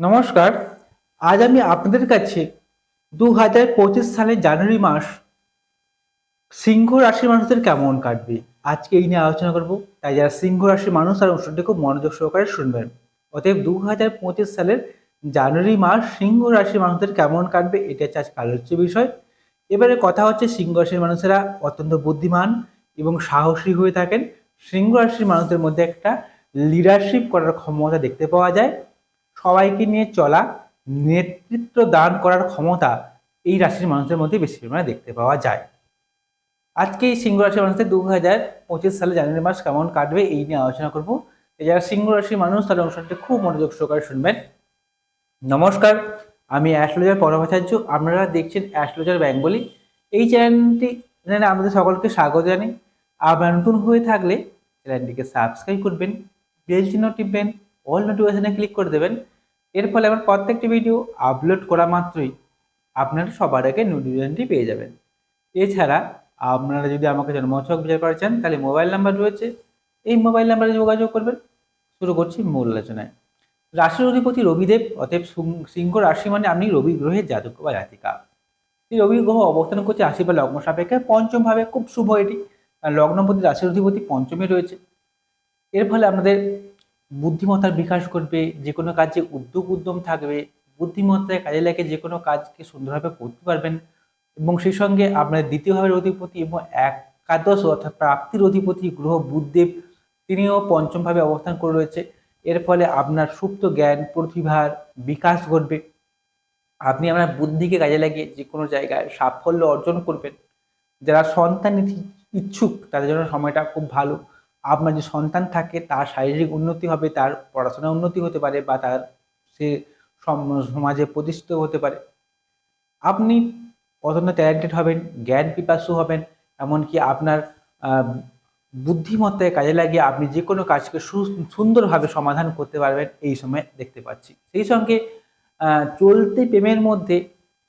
নমস্কার। আজ আমি আপনাদের কাছে দু হাজার পঁচিশ সালের জানুয়ারি মাস সিংহ রাশির মানুষদের কেমন কাটবে? আজকে এই নিয়ে আলোচনা করব। তাই যারা সিংহ রাশির মানুষ তার অনুষ্ঠানটি খুব মনোযোগ সহকারে শুনবেন। অতএব দু হাজার পঁচিশ সালের জানুয়ারি মাস সিংহ রাশির মানুষদের কেমন কাটবে এটা হচ্ছে আজকে আলোচ্য বিষয়। এবারে কথা হচ্ছে সিংহ রাশির মানুষেরা অত্যন্ত বুদ্ধিমান এবং সাহসী হয়ে থাকেন। সিংহ রাশির মানুষদের মধ্যে একটা লিডারশিপ করার ক্ষমতা দেখতে পাওয়া যায়। সবাইকে নিয়ে চলা, নেতৃত্ব দান করার ক্ষমতা এই রাশির মানুষদের মধ্যে বেশি পরিমাণে দেখতে পাওয়া যায়। আজকে এই সিংহ রাশির মানুষদের দু হাজার পঁচিশ সালে জানুয়ারি মাস কেমন কাটবে এই নিয়ে আলোচনা করব। যারা সিংহ রাশির মানুষ তাহলে অনুষ্ঠানটি খুব মনোযোগ সহকারে শুনবেন। নমস্কার, আমি অ্যাস্ট্রোলজার পরমাচার্য, আপনারা দেখছেন অ্যাস্ট্রোলজার বেঙ্গলি। এই চ্যানেলটি, চ্যানেলে আমাদের সকলকে স্বাগত জানাই। আপনারা নতুন হয়ে থাকলে চ্যানেলটিকে সাবস্ক্রাইব করবেন, বেল চিহ্ন টিপবেন, অল নোটিফিকেশনে ক্লিক করে দেবেন। এর ফলে আমার প্রত্যেকটি ভিডিও আপলোড করা মাত্রই আপনারা সবার আগে নোটিফিকেশনটি পেয়ে যাবেন। এছাড়া আপনারা যদি আমাকে জন্মছক বিচার করা চান, তাহলে মোবাইল নাম্বার রয়েছে। এই মোবাইল নাম্বারে যোগাযোগ করবেন। শুরু করছি মূল আলোচনায়। রাশির অধিপতি রবিদেব, অতএব সিংহ রাশি মানে আপনি রবি গ্রহের জাতক বা জাতিকা। এই রবি গ্রহ অবস্থান করছে রাশি বা লগ্ন সাপেক্ষে পঞ্চম ভাবে খুব শুভ এটি। লগ্নপতি রাশির অধিপতি পঞ্চমে রয়েছে। এর ফলে আপনাদের বুদ্ধিমত্তার বিকাশ করবে যে কোনো কাজে উদ্যোগ, উদ্যম থাকবে, বুদ্ধিমত্তায় কাজে লাগে যে কোনো কাজকে সুন্দরভাবে করতে পারবেন। এবং সেই সঙ্গে আপনার দ্বিতীয় ভাবের অধিপতি এবং একাদশ অর্থাৎ প্রাপ্তির অধিপতি গ্রহ বুদ্ধদেব তিনিও পঞ্চমভাবে অবস্থান করে রয়েছে। এর ফলে আপনার সুপ্ত জ্ঞান, প্রতিভার বিকাশ ঘটবে। আপনি আপনার বুদ্ধিকে কাজে লাগিয়ে যে কোনো জায়গায় সাফল্য অর্জন করবেন। যারা সন্তান ইচ্ছি- ইচ্ছুক, তাদের জন্য সময়টা খুব ভালো। আপনার যে সন্তান থাকে, তার শারীরিক উন্নতি হবে, তার পড়াশোনার উন্নতি হতে পারে বা তার সে সম- সমাজে প্রতিষ্ঠিত হতে পারে। আপনি অত্যন্ত ট্যালেন্টেড হবেন, জ্ঞান পিপাসু হবেন, এমনকি আপনার বুদ্ধিমত্তায় কাজে লাগিয়ে আপনি যে কোনো কাজকে সুন্দরভাবে সমাধান করতে পারবেন এই সময় দেখতে পাচ্ছি। সেই সঙ্গে চলতি প্রেমের মধ্যে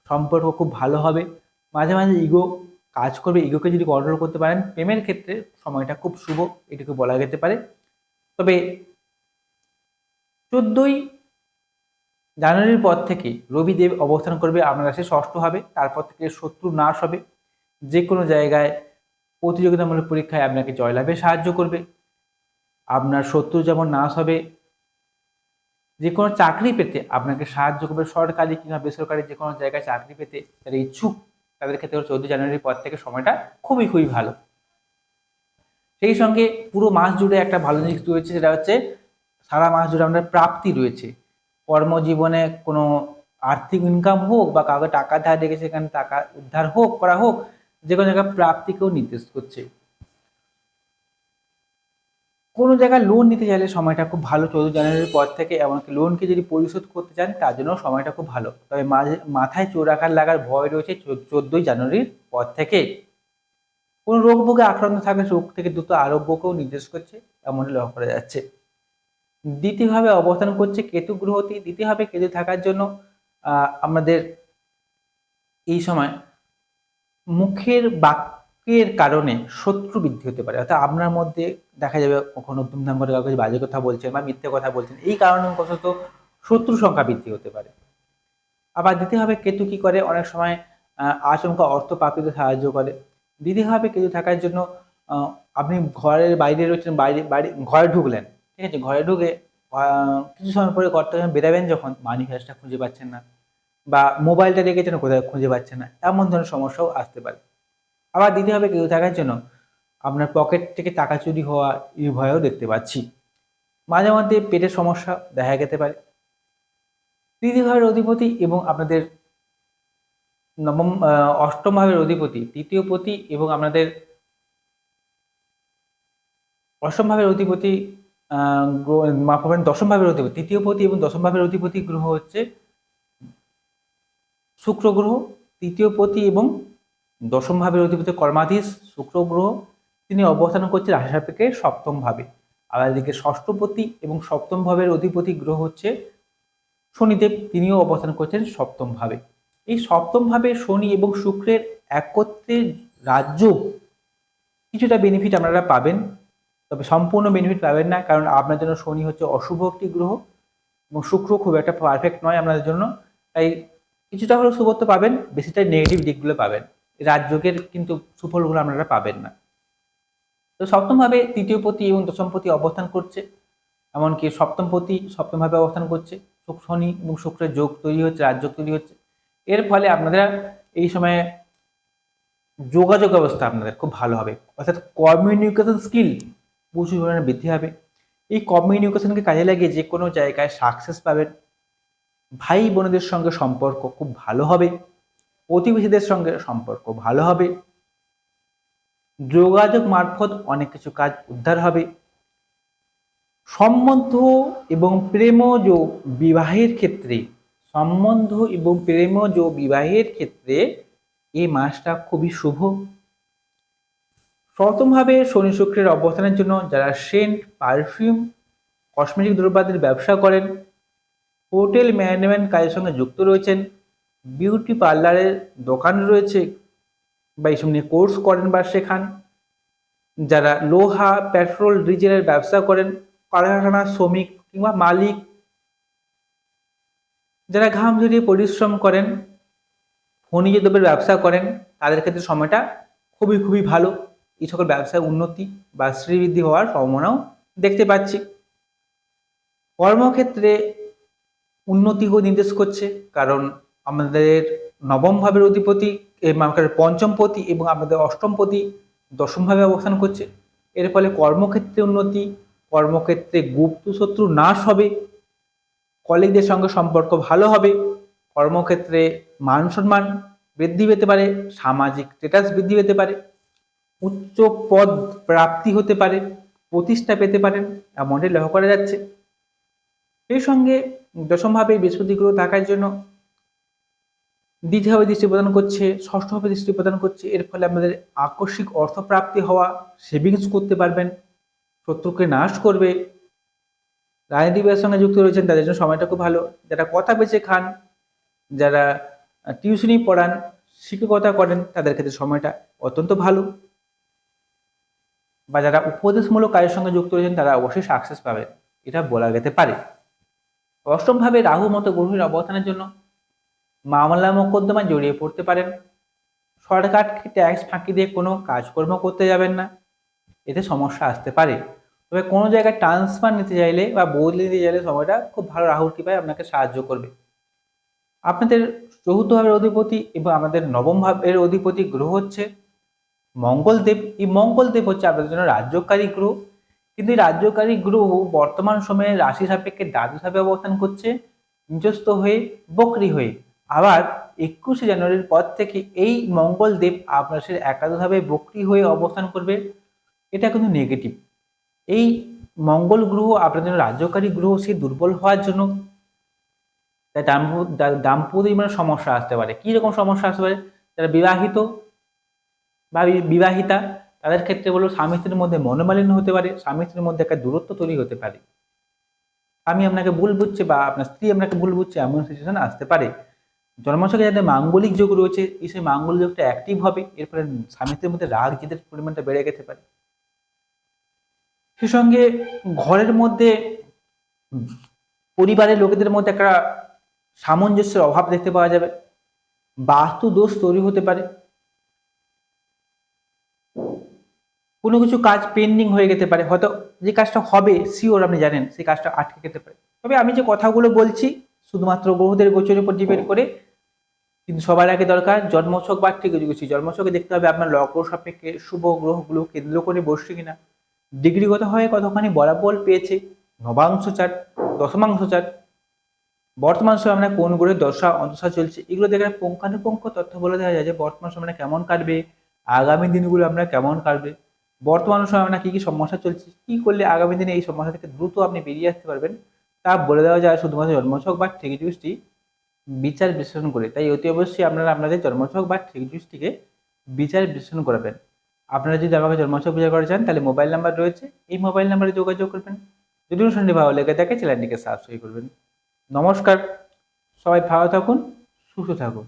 সম্পর্ক খুব ভালো হবে। মাঝে মাঝে ইগো কাজ করবে ইগোকে যদি কন্ট্রোল করতে পারেন প্রেমের ক্ষেত্রে সময়টা খুব শুভ, এটুকু বলা যেতে পারে। তবে চোদ্দই জানুয়ারির পর থেকে রবিদেব অবস্থান করবে, আপনার রাশি ষষ্ঠ হবে, তারপর থেকে শত্রু নাশ হবে। যে কোনো জায়গায় প্রতিযোগিতামূলক পরীক্ষায় আপনাকে জয়লাভে সাহায্য করবে। আপনার শত্রু যেমন নাশ হবে যে কোনো চাকরি পেতে আপনাকে সাহায্য করবে, সরকারি কিংবা বেসরকারি যে কোনো জায়গায় চাকরি পেতে, যারা ইচ্ছুক তাদের ক্ষেত্রে চৌদ্দ জানুয়ারির পর থেকে সময়টা খুবই খুবই ভালো। সেই সঙ্গে পুরো মাস জুড়ে একটা ভালো জিনিস রয়েছে, সেটা হচ্ছে সারা মাস জুড়ে আমাদের প্রাপ্তি রয়েছে। কর্মজীবনে কোনো আর্থিক ইনকাম হোক বা কাউকে টাকা ধার রেখে সেখানে টাকা উদ্ধার হোক, করা হোক, যে কোনো জায়গায় প্রাপ্তিকেও নির্দেশ করছে। কোনো জায়গায় লোন নিতে চাইলে সময়টা খুব ভালো। চৌদ্দ জানুয়ারির পর থেকে এমনকি লোনকে যদি পরিশোধ করতে চান, তার জন্য সময়টা খুব ভালো। তবে মাথায় চোর আঘাত লাগার ভয় রয়েছে চোদ্দই জানুয়ারির পর থেকে। কোনো রোগ ভোগে আক্রান্ত থাকলে রোগ থেকে দ্রুত আরোগ্যকেও নির্দেশ করছে এমনই লক্ষ্য করা যাচ্ছে। দ্বিতীয়ভাবে অবস্থান করছে কেতু গ্রহটি। দ্বিতীয়ভাবে কেতু থাকার জন্য আমাদের এই সময় মুখের বাক্যের কারণে শত্রু বৃদ্ধি হতে পারে। অর্থাৎ আপনার মধ্যে দেখা যাবে কখনো ধুমধাম করে কাউকে বাজে কথা বলছেন বা মিথ্যে কথা বলছেন, এই কারণে কত শত্রু সংখ্যা বৃদ্ধি হতে পারে। আবার দ্বিতীয়ভাবে কেতু কি করে? অনেক সময় আচমকা অর্থ প্রাপ্তিতে সাহায্য করে। দিতে দ্বিতীয়ভাবে কেতু থাকার জন্য আপনি ঘরের বাইরে রয়েছেন, বাইরে বাড়ি ঘরে ঢুকলেন, ঠিক আছে? ঘরে ঢুকে কিছু সময় পরে ঘর থেকে বেরাবেন যখন, মানি ফ্যাসটা খুঁজে পাচ্ছেন না বা মোবাইলটা রেখেছেন কোথায় খুঁজে পাচ্ছেন না, এমন ধরনের সমস্যাও আসতে পারে। আবার দ্বিতীয়ভাবে কেউ থাকার জন্য। আপনার পকেট থেকে টাকা চুরি হওয়া এই ভয়ও দেখতে পাচ্ছি। মাঝে মধ্যে পেটের সমস্যা দেখা যেতে পারে। তৃতীয় ভাবের অধিপতি এবং আপনাদের নবম অষ্টম ভাবের অধিপতি, তৃতীয় পতি এবং আপনাদের অষ্টম ভাবের অধিপতি মাফ করবেন, দশম ভাবের অধিপতি, তৃতীয় পতি এবং দশম ভাবের অধিপতি গ্রহ হচ্ছে শুক্র গ্রহ, তৃতীয় পতি এবং দশম ভাবের অধিপতি কর্মাধীশ, শুক্র গ্রহ, তিনি অবস্থান করছে রাশি সাপেক্ষে সপ্তম ভাবে আবার এদিকে ষষ্ঠপতি এবং সপ্তম ভাবের অধিপতি গ্রহ হচ্ছে শনিদেব, তিনিও অবস্থান করছেন সপ্তম ভাবে এই সপ্তম ভাবে শনি এবং শুক্রের একত্রে রাজ্য কিছুটা বেনিফিট আপনারা পাবেন, তবে সম্পূর্ণ বেনিফিট পাবেন না, কারণ আপনার জন্য শনি হচ্ছে অশুভ একটি গ্রহ এবং শুক্র খুব একটা পারফেক্ট নয় আপনাদের জন্য, তাই কিছুটা হলেও শুভত্ব পাবেন বেশিটাই নেগেটিভ দিকগুলো পাবেন। রাজযোগের কিন্তু সুফলগুলো আপনারা পাবেন না। তো সপ্তমভাবে তৃতীয় পতি এবং দশম পতি অবস্থান করছে। এমনকি সপ্তম পতি সপ্তমভাবে অবস্থান করছে। শনি এবং শুক্রের যোগ তৈরি হচ্ছে, রাজযোগ তৈরি হচ্ছে। এর ফলে আপনারা এই সময়ে যোগাযোগ ব্যবস্থা আপনাদের খুব ভালো হবে। অর্থাৎ কমিউনিকেশন স্কিল প্রচুর পরিমাণে বৃদ্ধি হবে। এই কমিউনিকেশনকে কাজে লাগিয়ে যে কোনো জায়গায় সাকসেস পাবেন। ভাই বোনদের সঙ্গে সম্পর্ক খুব ভালো হবে। প্রতিবেশীদের সঙ্গে সম্পর্ক ভালো হবে। যোগাযোগ মারফত অনেক কিছু কাজ উদ্ধার হবে। সম্বন্ধ এবং প্রেমজ বিবাহের ক্ষেত্রে, সম্বন্ধ এবং প্রেমজ বিবাহের ক্ষেত্রে এই মাসটা খুবই শুভ। প্রথমভাবে শনি শুক্রের অবস্থানের জন্য যারা সেন্ট, পারফিউম, কসমেটিক দ্রব্যাদির ব্যবসা করেন, হোটেল ম্যানেজমেন্ট কাজের সঙ্গে যুক্ত রয়েছেন বিউটি পার্লারের দোকান রয়েছে বা এইসব নিয়ে কোর্স করেন বা শেখান। যারা লোহা, পেট্রোল, ডিজেলের ব্যবসা করেন কারখানার শ্রমিক কিংবা মালিক, যারা ঘাম ঝরিয়ে পরিশ্রম করেন খনিজ দ্রব্যের ব্যবসা করেন, তাদের ক্ষেত্রে সময়টা খুবই খুবই ভালো। এই সকল ব্যবসায় উন্নতি বা শ্রীবৃদ্ধি হওয়ার সম্ভাবনাও দেখতে পাচ্ছি। কর্মক্ষেত্রে উন্নতিও নির্দেশ করছে, কারণ আমাদের নবম ভাবের অধিপতি পঞ্চম পতি এবং আমাদের অষ্টম পতি দশম ভাবে অবস্থান করছে। এর ফলে কর্মক্ষেত্রে উন্নতি, কর্মক্ষেত্রে গুপ্ত শত্রু নাশ হবে, কলিগদের সঙ্গে সম্পর্ক ভালো হবে, কর্মক্ষেত্রে মান সম্মান বৃদ্ধি পেতে পারে, সামাজিক স্ট্যাটাস বৃদ্ধি পেতে পারে, উচ্চ পদ প্রাপ্তি হতে পারে, প্রতিষ্ঠা পেতে পারেন এমনটাই লক্ষ্য করা যাচ্ছে। সেই সঙ্গে দশমভাবে বৃহস্পতি গ্রহ থাকার জন্য দ্বিতীয়ভাবে দৃষ্টি প্রদান করছে, ষষ্ঠভাবে দৃষ্টি প্রদান করছে, এর ফলে আমাদের আকস্মিক অর্থপ্রাপ্তি হওয়া সেভিংস করতে পারবেন, শত্রুকে নাশ করবে। রাজনীতিবিদের সঙ্গে যুক্ত রয়েছেন, তাদের জন্য সময়টা খুব ভালো। যারা কথা বেছে খান, যারা টিউশনি পড়ান শিক্ষকতা করেন, তাদের ক্ষেত্রে সময়টা অত্যন্ত ভালো। বা যারা উপদেশমূলক কাজের সঙ্গে যুক্ত রয়েছেন, তারা অবশ্যই সাকসেস পাবেন। এটা বলা যেতে পারে। অষ্টমভাবে রাহু মতো গ্রহের অবস্থানের জন্য মামলা মোকদ্দমায় জড়িয়ে পড়তে পারেন। সরকারকে ট্যাক্স ফাঁকি দিয়ে কোনো কাজকর্ম করতে যাবেন না। এতে সমস্যা আসতে পারে। তবে কোনো জায়গায় ট্রান্সফার নিতে চাইলে বা বদলে নিতে চাইলে সময়টা খুব ভালো রাহুর কৃপায় আপনাকে সাহায্য করবে। আপনাদের চতুর্থ ভাবের অধিপতি এবং আমাদের নবম ভাবের অধিপতি গ্রহ হচ্ছে মঙ্গলদেব। এই মঙ্গলদেব হচ্ছে আপনাদের জন্য রাজ্যকারী গ্রহ। কিন্তু এই রাজ্যকারী গ্রহ বর্তমান সময়ে রাশি সাপেক্ষে দ্বাদশভাবে অবস্থান করছে নিজস্ব হয়ে, বকরি হয়ে। আবার একুশে জানুয়ারির পর থেকে এই মঙ্গলদেব আপনার একাদশভাবে বকরি হয়ে অবস্থান করবে। এটা কিন্তু নেগেটিভ এই মঙ্গল গ্রহ আপনার জন্য রাজ্যকারী গ্রহ, সে দুর্বল হওয়ার জন্য তাই দাম্পত্য জীবনে সমস্যা আসতে পারে। কি রকম সমস্যা আসতে পারে? যারা বিবাহিত বা বিবাহিতা, তাদের ক্ষেত্রে বলব স্বামী স্ত্রীর মধ্যে মনোমালিন্য হতে পারে, স্বামী স্ত্রীর মধ্যে একটা দূরত্ব তৈরি হতে পারে। স্বামী আপনাকে ভুল বুঝছে বা আপনার স্ত্রী আপনাকে ভুল বুঝছে, এমন সিচুয়েশন আসতে পারে। জন্মাশকে যাদের মাঙ্গলিক যোগ রয়েছে, এই সেই মাঙ্গলিক যোগটা অ্যাক্টিভ হবে এর ফলে স্বামী স্ত্রীর মধ্যে রাগ, জেদের পরিমাণটা বেড়ে যেতে পারে। সে সঙ্গে ঘরের মধ্যে পরিবারের লোকেদের মধ্যে একটা সামঞ্জস্যের অভাব দেখতে পাওয়া যাবে। বাস্তু দোষ তৈরি হতে পারে। কোনো কিছু কাজ পেন্ডিং হয়ে যেতে পারে। হয়তো যে কাজটা হবে শিওর আপনি জানেন, সেই কাজটা আটকে যেতে পারে। তবে আমি যে কথাগুলো বলছি শুধুমাত্র গ্রহদের গোচরের উপর ডিপেন্ড করে কিন্তু সবার আগে দরকার জন্মছক বা কিছু জন্মছকে দেখতে হবে আপনার লগ্ন সাপেক্ষে শুভ গ্রহগুলো কেন্দ্র করে বসছে কিনা। ডিগ্রিগত হয়ে কতখানি বরাবর পেয়েছে নবাংশ চার দশমাংশ চার বর্তমান সময় আমরা কোন গ্রহে দশা অন্তশা চলছে এগুলো দেখে পুঙ্খানুপুঙ্খ তথ্য বলে দেওয়া যায় যে বর্তমান সময় কেমন কাটবে আগামী দিনগুলো আমরা কেমন কাটবে বর্তমান সময় আমরা কি কি সমস্যা চলছে কি করলে আগামী দিনে এই সমস্যা থেকে দ্রুত আপনি বেরিয়ে আসতে পারবেন তা বলে দেওয়া যায় শুধুমাত্র জন্মছক বা ঠিক জুসটি বিচার বিশ্লেষণ করে। তাই অতি অবশ্যই আপনারা আপনাদের জন্মছক বা ঠিক জুসটিকে বিচার বিশ্লেষণ করবেন। আপনারা যদি আমাকে জন্মছক বিচার করে চান, তাহলে মোবাইল নাম্বার রয়েছে। এই মোবাইল নাম্বারে যোগাযোগ করবেন। যদি অনুষ্ঠানটি ভালো লেগে থাকে, চ্যানেলটিকে সাবস্ক্রাইব করবেন। নমস্কার। সবাই ভালো থাকুন, সুস্থ থাকুন।